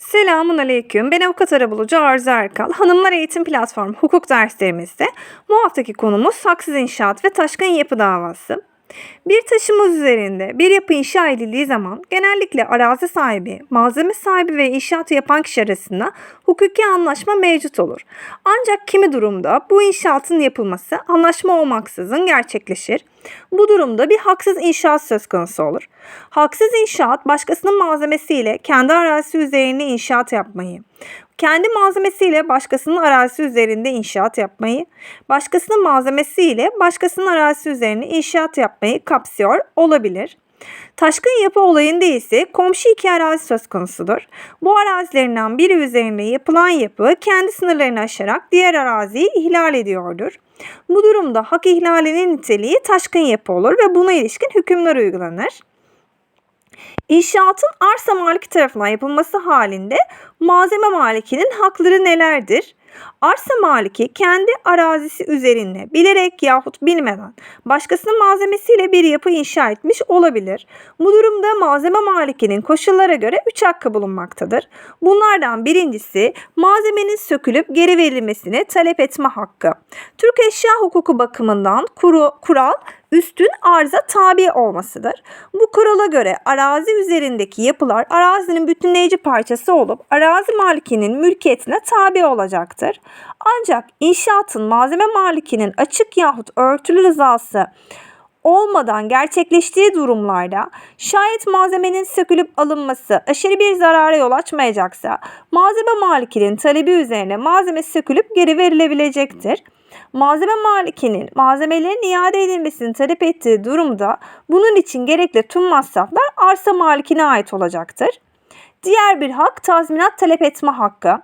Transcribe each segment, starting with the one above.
Selamun Aleyküm. Ben avukat arabulucu Arzu Erkal. Hanımlar Eğitim Platformu hukuk derslerimizde bu haftaki konumuz haksız inşaat ve taşkın yapı davası. Bir taşımız üzerinde bir yapı inşa edildiği zaman genellikle arazi sahibi, malzeme sahibi ve inşaatı yapan kişi arasında hukuki anlaşma mevcut olur. Ancak kimi durumda bu inşaatın yapılması anlaşma olmaksızın gerçekleşir. Bu durumda bir haksız inşaat söz konusu olur. Haksız inşaat başkasının malzemesiyle kendi arazisi üzerine inşaat yapmayı, kendi malzemesiyle başkasının arazisi üzerinde inşaat yapmayı, başkasının malzemesiyle başkasının arazisi üzerine inşaat yapmayı kapsıyor olabilir. Taşkın yapı olayında ise komşu iki arazi söz konusudur. Bu arazilerinden biri üzerinde yapılan yapı kendi sınırlarını aşarak diğer araziyi ihlal ediyordur. Bu durumda hak ihlalinin niteliği taşkın yapı olur ve buna ilişkin hükümler uygulanır. İnşaatın arsa maliki tarafından yapılması halinde malzeme malikinin hakları nelerdir? Arsa maliki kendi arazisi üzerinde bilerek yahut bilmeden başkasının malzemesiyle bir yapı inşa etmiş olabilir. Bu durumda malzeme malikinin koşullara göre üç hakkı bulunmaktadır. Bunlardan birincisi malzemenin sökülüp geri verilmesini talep etme hakkı. Türk eşya hukuku bakımından kuru, kural üstün arıza tabi olmasıdır. Bu kurala göre arazi üzerindeki yapılar arazinin bütünleyici parçası olup arazi malikinin mülkiyetine tabi olacaktır. Ancak inşaatın malzeme malikinin açık yahut örtülü rızası olmadan gerçekleştiği durumlarda şayet malzemenin sökülüp alınması aşırı bir zarara yol açmayacaksa malzeme malikinin talebi üzerine malzeme sökülüp geri verilebilecektir. Malzeme malikinin malzemelerin iade edilmesini talep ettiği durumda bunun için gerekli tüm masraflar arsa malikine ait olacaktır. Diğer bir hak tazminat talep etme hakkı.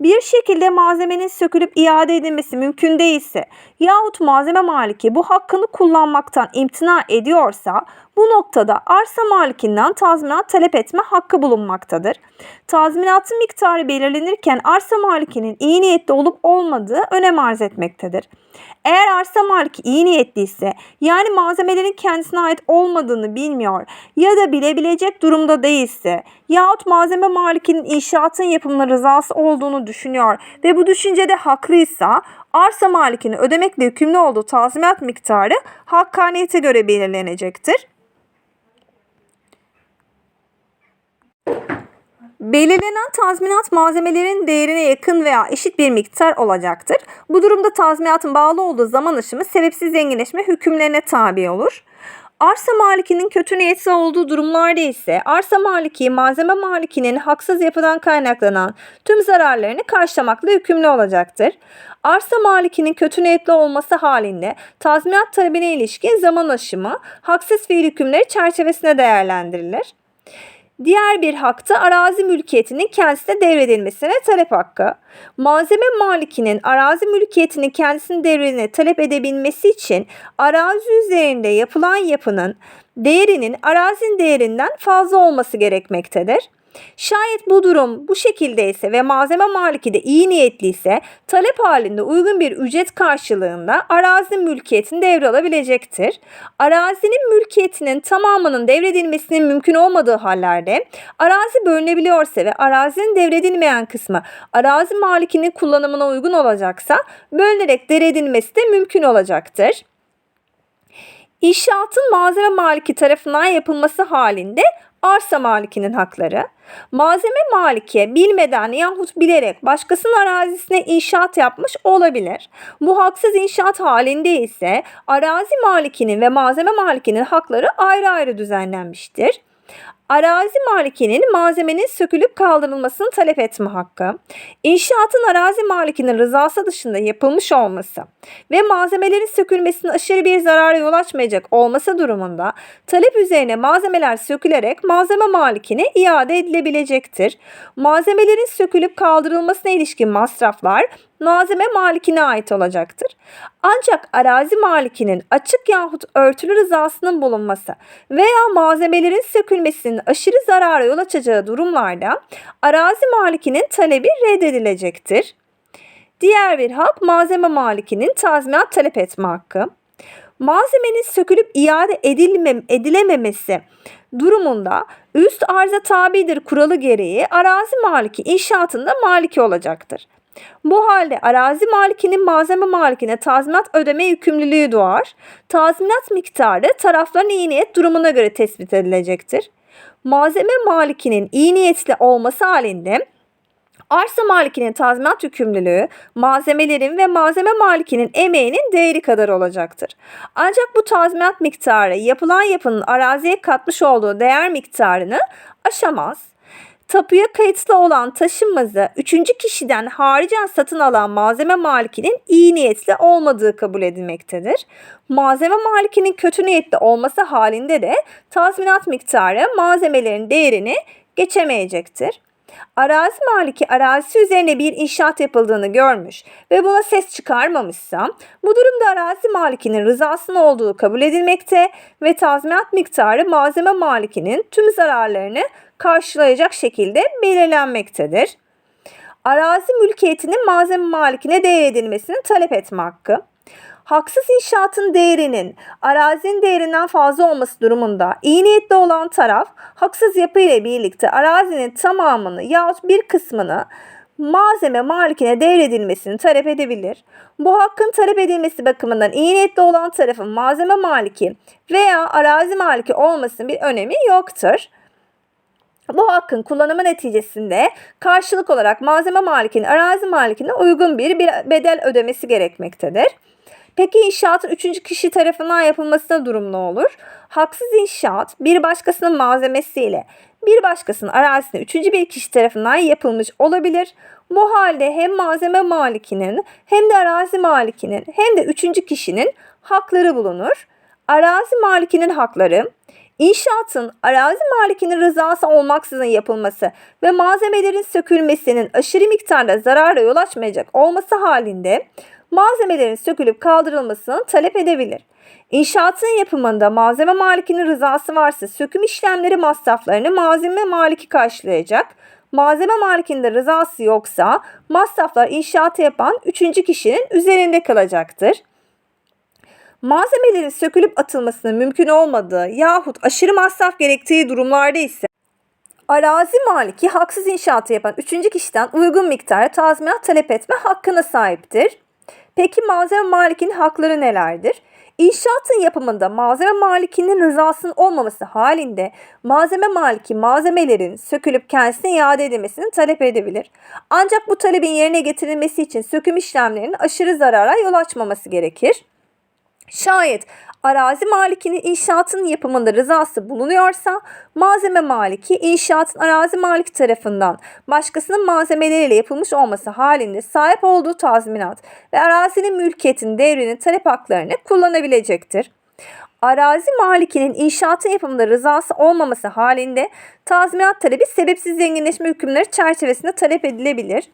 Bir şekilde malzemenin sökülüp iade edilmesi mümkün değilse yahut malzeme maliki bu hakkını kullanmaktan imtina ediyorsa bu noktada arsa malikinden tazminat talep etme hakkı bulunmaktadır. Tazminatın miktarı belirlenirken arsa malikinin iyi niyetli olup olmadığı önem arz etmektedir. Eğer arsa maliki iyi niyetliyse yani malzemelerin kendisine ait olmadığını bilmiyor ya da bilebilecek durumda değilse yahut malzeme malikinin inşaatın yapımına rızası olduğunu düşünüyor ve bu düşüncede haklıysa arsa malikinin ödemekle yükümlü olduğu tazminat miktarı hakkaniyete göre belirlenecektir. Belirlenen tazminat malzemelerin değerine yakın veya eşit bir miktar olacaktır. Bu durumda tazminatın bağlı olduğu zaman aşımı sebepsiz zenginleşme hükümlerine tabi olur. Arsa malikinin kötü niyetli olduğu durumlarda ise arsa maliki malzeme malikinin haksız yapıdan kaynaklanan tüm zararlarını karşılamakla yükümlü olacaktır. Arsa malikinin kötü niyetli olması halinde tazminat talebine ilişkin zaman aşımı haksız fiil hükümleri çerçevesinde değerlendirilir. Diğer bir hakta arazi mülkiyetinin kendisine devredilmesine talep hakkı. Malzeme malikinin arazi mülkiyetinin kendisine devredilmesine talep edebilmesi için arazi üzerinde yapılan yapının değerinin arazinin değerinden fazla olması gerekmektedir. Şayet bu durum bu şekildeyse ve malzeme maliki de iyi niyetliyse talep halinde uygun bir ücret karşılığında arazinin mülkiyetini devralabilecektir. Arazinin mülkiyetinin tamamının devredilmesinin mümkün olmadığı hallerde arazi bölünebiliyorsa ve arazinin devredilmeyen kısmı arazi malikinin kullanımına uygun olacaksa bölünerek devredilmesi de mümkün olacaktır. İnşaatın malzeme maliki tarafından yapılması halinde arsa malikinin hakları, malzeme maliki bilmeden yahut bilerek başkasının arazisine inşaat yapmış olabilir. Bu haksız inşaat halinde ise arazi malikinin ve malzeme malikinin hakları ayrı ayrı düzenlenmiştir. Arazi malikinin malzemenin sökülüp kaldırılmasını talep etme hakkı, inşaatın arazi malikinin rızası dışında yapılmış olması ve malzemelerin sökülmesinin aşırı bir zarara yol açmayacak olması durumunda talep üzerine malzemeler sökülerek malzeme malikine iade edilebilecektir. Malzemelerin sökülüp kaldırılmasına ilişkin masraflar malzeme malikine ait olacaktır. Ancak arazi malikinin açık yahut örtülü rızasının bulunması veya malzemelerin sökülmesinin aşırı zarara yol açacağı durumlarda arazi malikinin talebi reddedilecektir. Diğer bir hak malzeme malikinin tazminat talep etme hakkı. Malzemenin sökülüp iade edilmem, edilememesi durumunda üst arıza tabidir kuralı gereği arazi maliki inşaatında maliki olacaktır. Bu halde arazi malikinin malzeme malikine tazminat ödeme yükümlülüğü doğar. Tazminat miktarı tarafların iyi niyet durumuna göre tespit edilecektir. Malzeme malikinin iyi niyetli olması halinde arsa malikinin tazminat yükümlülüğü malzemelerin ve malzeme malikinin emeğinin değeri kadar olacaktır. Ancak bu tazminat miktarı yapılan yapının araziye katmış olduğu değer miktarını aşamaz. Tapuya kayıtlı olan taşınmazı üçüncü kişiden haricen satın alan malzeme malikinin iyi niyetli olmadığı kabul edilmektedir. Malzeme malikinin kötü niyetli olması halinde de tazminat miktarı malzemelerin değerini geçemeyecektir. Arazi maliki arazisi üzerine bir inşaat yapıldığını görmüş ve buna ses çıkarmamışsa bu durumda arazi malikinin rızasının olduğu kabul edilmekte ve tazminat miktarı malzeme malikinin tüm zararlarını karşılayacak şekilde belirlenmektedir. Arazi mülkiyetinin malzeme malikine devredilmesini talep etme hakkı. Haksız inşaatın değerinin arazinin değerinden fazla olması durumunda iyi niyetli olan taraf haksız yapı ile birlikte arazinin tamamını yahut bir kısmını malzeme malikine devredilmesini talep edebilir. Bu hakkın talep edilmesi bakımından iyi niyetli olan tarafın malzeme maliki veya arazi maliki olmasının bir önemi yoktur. Bu hakkın kullanımı neticesinde karşılık olarak malzeme malikinin arazi malikine uygun bir bedel ödemesi gerekmektedir. Peki inşaatın üçüncü kişi tarafından yapılmasına durum ne olur? Haksız inşaat bir başkasının malzemesiyle bir başkasının arazisine üçüncü bir kişi tarafından yapılmış olabilir. Bu halde hem malzeme malikinin hem de arazi malikinin hem de üçüncü kişinin hakları bulunur. Arazi malikinin hakları İnşaatın arazi malikinin rızası olmaksızın yapılması ve malzemelerin sökülmesinin aşırı miktarda zarara yol açmayacak olması halinde malzemelerin sökülüp kaldırılmasını talep edebilir. İnşaatın yapımında malzeme malikinin rızası varsa söküm işlemleri masraflarını malzeme maliki karşılayacak. Malzeme malikinde rızası yoksa masraflar inşaatı yapan üçüncü kişinin üzerinde kalacaktır. Malzemelerin sökülüp atılmasının mümkün olmadığı yahut aşırı masraf gerektiği durumlarda ise arazi maliki haksız inşaatı yapan üçüncü kişiden uygun miktarda tazminat talep etme hakkına sahiptir. Peki malzeme malikinin hakları nelerdir? İnşaatın yapımında malzeme malikinin rızasının olmaması halinde malzeme maliki malzemelerin sökülüp kendisine iade edilmesini talep edebilir. Ancak bu talebin yerine getirilmesi için söküm işlemlerinin aşırı zarara yol açmaması gerekir. Şayet arazi malikinin inşaatın yapımında rızası bulunuyorsa malzeme maliki inşaatın arazi maliki tarafından başkasının malzemeleriyle yapılmış olması halinde sahip olduğu tazminat ve arazinin mülkiyetin devrinin talep haklarını kullanabilecektir. Arazi malikinin inşaatın yapımında rızası olmaması halinde tazminat talebi sebepsiz zenginleşme hükümleri çerçevesinde talep edilebilir.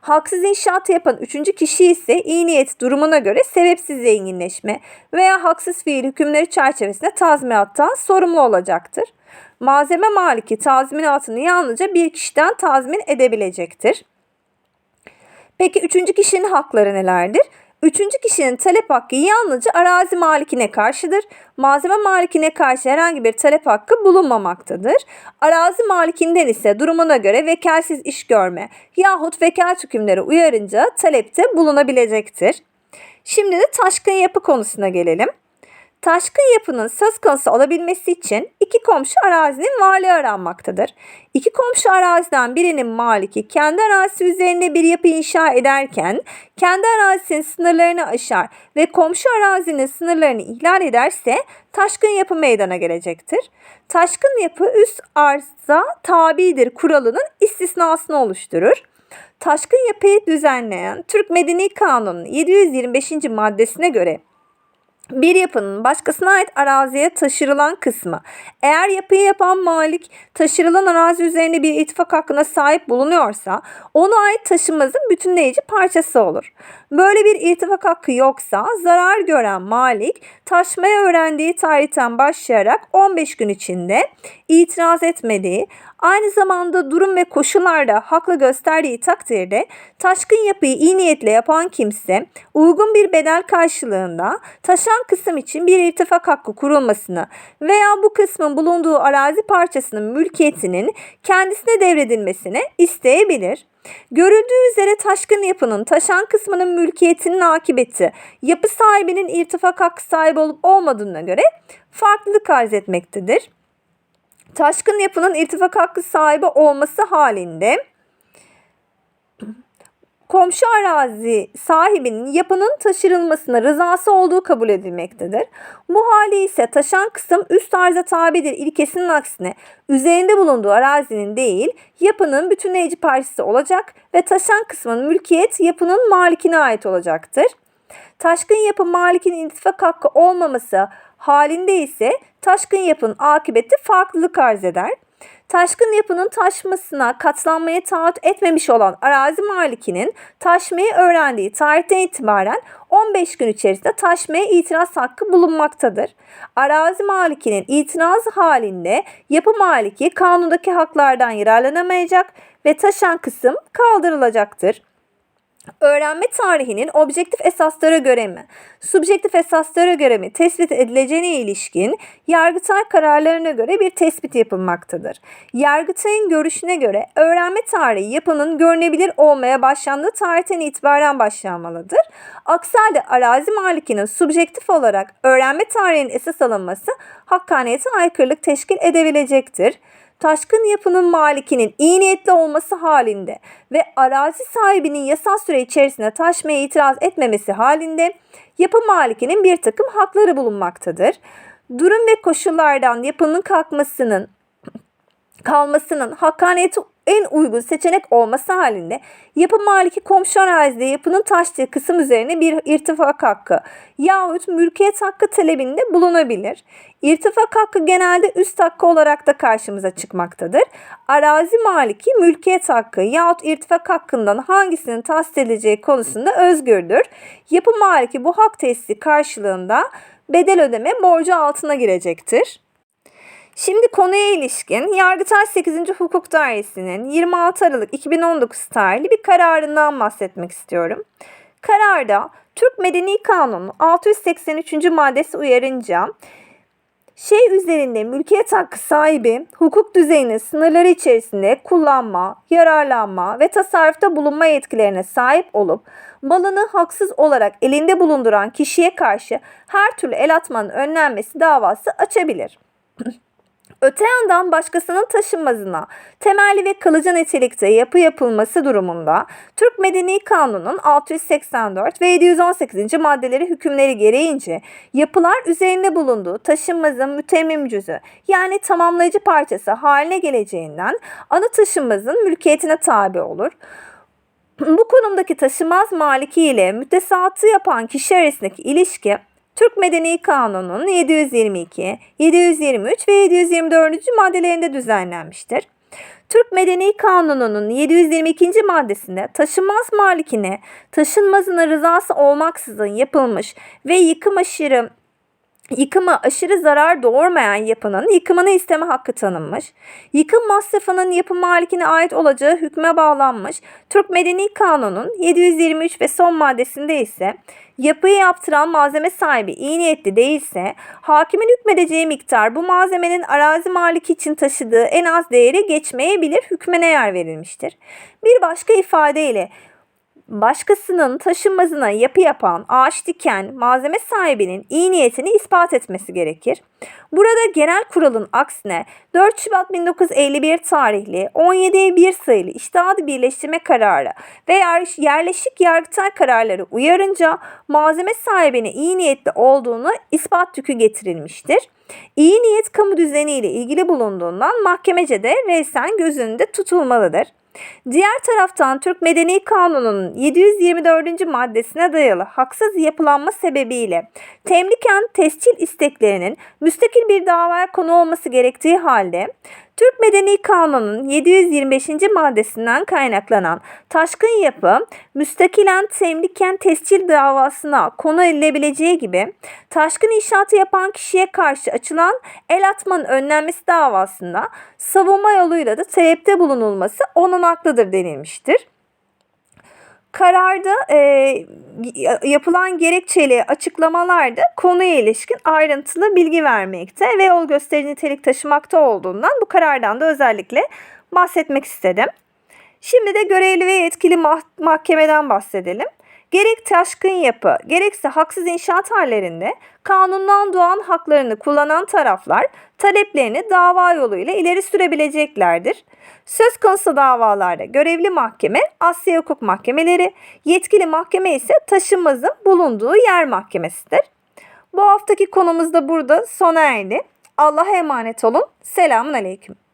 Haksız inşaat yapan üçüncü kişi ise iyi niyet durumuna göre sebepsiz zenginleşme veya haksız fiil hükümleri çerçevesinde tazminattan sorumlu olacaktır. Malzeme maliki tazminatını yalnızca bir kişiden tazmin edebilecektir. Peki üçüncü kişinin hakları nelerdir? Üçüncü kişinin talep hakkı yalnızca arazi malikine karşıdır. Malzeme malikine karşı herhangi bir talep hakkı bulunmamaktadır. Arazi malikinden ise durumuna göre vekalsiz iş görme yahut vekalet hükümleri uyarınca talepte bulunabilecektir. Şimdi de taşkın yapı konusuna gelelim. Taşkın yapının söz konusu olabilmesi için iki komşu arazinin varlığı aranmaktadır. İki komşu araziden birinin maliki kendi arazisi üzerinde bir yapı inşa ederken kendi arazisinin sınırlarını aşar ve komşu arazinin sınırlarını ihlal ederse taşkın yapı meydana gelecektir. Taşkın yapı üst arza tabidir kuralının istisnasını oluşturur. Taşkın yapıyı düzenleyen Türk Medeni Kanunu'nun 725. maddesine göre bir yapının başkasına ait araziye taşırılan kısmı. Eğer yapıyı yapan malik taşırılan arazi üzerine bir ittifak hakkına sahip bulunuyorsa ona ait taşınmazın bütünleyici parçası olur. Böyle bir ittifak hakkı yoksa zarar gören malik taşmaya öğrendiği tarihten başlayarak 15 gün içinde itiraz etmediği Aynı zamanda durum ve koşullarda haklı gösterdiği takdirde taşkın yapıyı iyi niyetle yapan kimse uygun bir bedel karşılığında taşan kısım için bir irtifak hakkı kurulmasını veya bu kısmın bulunduğu arazi parçasının mülkiyetinin kendisine devredilmesini isteyebilir. Görüldüğü üzere taşkın yapının taşan kısmının mülkiyetinin akıbeti yapı sahibinin irtifak hakkı sahibi olup olmadığına göre farklılık arz etmektedir. Taşkın yapının irtifak hakkı sahibi olması halinde komşu arazi sahibinin yapının taşırılmasına rızası olduğu kabul edilmektedir. Bu hali ise taşan kısım üst arza tabidir ilkesinin aksine üzerinde bulunduğu arazinin değil yapının bütünleyici parçası olacak ve taşan kısmın mülkiyet yapının malikine ait olacaktır. Taşkın yapı malikinin ittifak hakkı olmaması halinde ise taşkın yapının akıbeti farklılık arz eder. Taşkın yapının taşmasına katlanmaya taahhüt etmemiş olan arazi malikinin taşmayı öğrendiği tarihten itibaren 15 gün içerisinde taşmaya itiraz hakkı bulunmaktadır. Arazi malikinin itirazı halinde yapı maliki kanundaki haklardan yararlanamayacak ve taşan kısım kaldırılacaktır. Öğrenme tarihinin objektif esaslara göre mi, subjektif esaslara göre mi tespit edileceğine ilişkin Yargıtay kararlarına göre bir tespit yapılmaktadır. Yargıtay'ın görüşüne göre öğrenme tarihi yapının görünebilir olmaya başlandığı tarihten itibaren başlanmalıdır. Aksi halde arazi malikinin subjektif olarak öğrenme tarihinin esas alınması hakkaniyete aykırılık teşkil edebilecektir taşkın yapının malikinin iyi niyetli olması halinde ve arazi sahibinin yasal süre içerisinde taşmaya itiraz etmemesi halinde yapı malikinin bir takım hakları bulunmaktadır. Durum ve koşullardan yapının kalkmasının kalmasının hakkaniyeti en uygun seçenek olması halinde yapı maliki komşu arazide yapının taştığı kısım üzerine bir irtifak hakkı yahut mülkiyet hakkı talebinde bulunabilir. İrtifak hakkı genelde üst hakkı olarak da karşımıza çıkmaktadır. Arazi maliki mülkiyet hakkı yahut irtifak hakkından hangisinin tahsis edileceği konusunda özgürdür. Yapı maliki bu hak tesisi karşılığında bedel ödeme borcu altına girecektir. Şimdi konuya ilişkin Yargıtay 8. Hukuk Dairesi'nin 26 Aralık 2019 tarihli bir kararından bahsetmek istiyorum. Kararda Türk Medeni Kanunu 683. maddesi uyarınca şey üzerinde mülkiyet hakkı sahibi hukuk düzeyinin sınırları içerisinde kullanma, yararlanma ve tasarrufta bulunma yetkilerine sahip olup malını haksız olarak elinde bulunduran kişiye karşı her türlü el atmanın önlenmesi davası açabilir. Öte yandan başkasının taşınmazına temelli ve kalıcı nitelikte yapı yapılması durumunda Türk Medeni Kanunu'nun 684 ve 718. maddeleri hükümleri gereğince yapılar üzerinde bulunduğu taşınmazın mütemmim cüzü yani tamamlayıcı parçası haline geleceğinden ana taşınmazın mülkiyetine tabi olur. Bu konumdaki taşımaz maliki ile mütesatı yapan kişi arasındaki ilişki Türk Medeni Kanunu'nun 722, 723 ve 724. maddelerinde düzenlenmiştir. Türk Medeni Kanunu'nun 722. maddesinde taşınmaz malikine taşınmazına rızası olmaksızın yapılmış ve yıkım aşırı yıkıma aşırı zarar doğurmayan yapının yıkımını isteme hakkı tanınmış. Yıkım masrafının yapı malikine ait olacağı hükme bağlanmış. Türk Medeni Kanunun 723 ve son maddesinde ise yapıyı yaptıran malzeme sahibi iyi niyetli değilse hakimin hükmedeceği miktar bu malzemenin arazi maliki için taşıdığı en az değeri geçmeyebilir hükmene yer verilmiştir. Bir başka ifadeyle başkasının taşınmazına yapı yapan, ağaç diken, malzeme sahibinin iyi niyetini ispat etmesi gerekir. Burada genel kuralın aksine 4 Şubat 1951 tarihli 17'ye 1 sayılı iştihadi birleştirme kararı ve yerleşik yargıtay kararları uyarınca malzeme sahibine iyi niyetli olduğunu ispat yükü getirilmiştir. İyi niyet kamu düzeniyle ilgili bulunduğundan mahkemece de reysen göz tutulmalıdır. Diğer taraftan Türk Medeni Kanunu'nun 724. maddesine dayalı haksız yapılanma sebebiyle temliken tescil isteklerinin müstakil bir davaya konu olması gerektiği halde Türk Medeni Kanunu'nun 725. maddesinden kaynaklanan taşkın yapı, müstakilen temliken tescil davasına konu edilebileceği gibi, taşkın inşaatı yapan kişiye karşı açılan el atmanın önlenmesi davasında savunma yoluyla da talepte bulunulması onanaklıdır denilmiştir. Kararda e, yapılan gerekçeli açıklamalarda konuya ilişkin ayrıntılı bilgi vermekte ve yol gösterici nitelik taşımakta olduğundan bu karardan da özellikle bahsetmek istedim. Şimdi de görevli ve yetkili mah- mahkemeden bahsedelim. Gerek taşkın yapı, gerekse haksız inşaat hallerinde kanundan doğan haklarını kullanan taraflar taleplerini dava yoluyla ileri sürebileceklerdir. Söz konusu davalarda görevli mahkeme Asya Hukuk Mahkemeleri, yetkili mahkeme ise taşınmazın bulunduğu yer mahkemesidir. Bu haftaki konumuz da burada sona erdi. Allah'a emanet olun. Selamun Aleyküm.